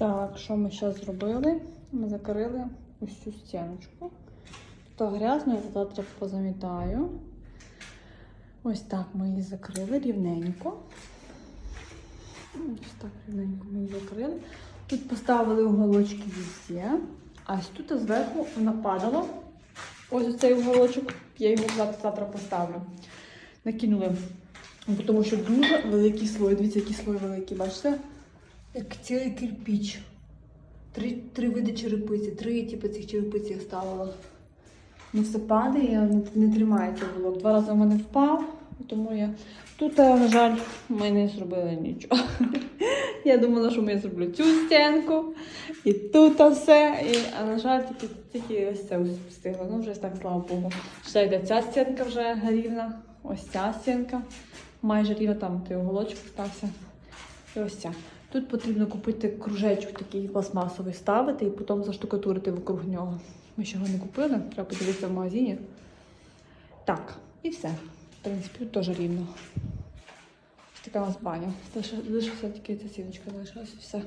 Так, що ми зараз зробили? Ми закрили ось цю стіночку. То грязно, я завтра позамітаю. Ось так ми її закрили рівненько. Ось так рівненько ми її закрили. Тут поставили уголочки везде. А ось тут зверху нападало. Ось оцей уголочок. Я його завтра поставлю. Накинули. Тому що дуже великий слой. Дивіться, який слой великий, бачите? Як цілий кирпіч. Три, три види черепиці, три типу цих черепиць я ставила. Ну все падає, не, не тримається блок. Два рази в мене впав, тому я. Тут, е, на жаль, ми не зробили нічого. Я думала, що я зроблю цю стінку, і тут все. І, а на жаль, тільки, тільки ось це ось встигло. Ну, вже так, слава Богу. Ще йде ця стінка вже рівна, ось ця стінка. Майже рівна, там той оголочок стався. І ось ця. Тут потрібно купити кружечок такий пластмасовий ставити і потім заштукатурити вокруг нього. Ми ще його не купили, треба подивитися в магазині. Так, і все. В принципі, тут теж рівно. Ось така у нас баня. Лише- все тільки ця сіночка залишилась і все.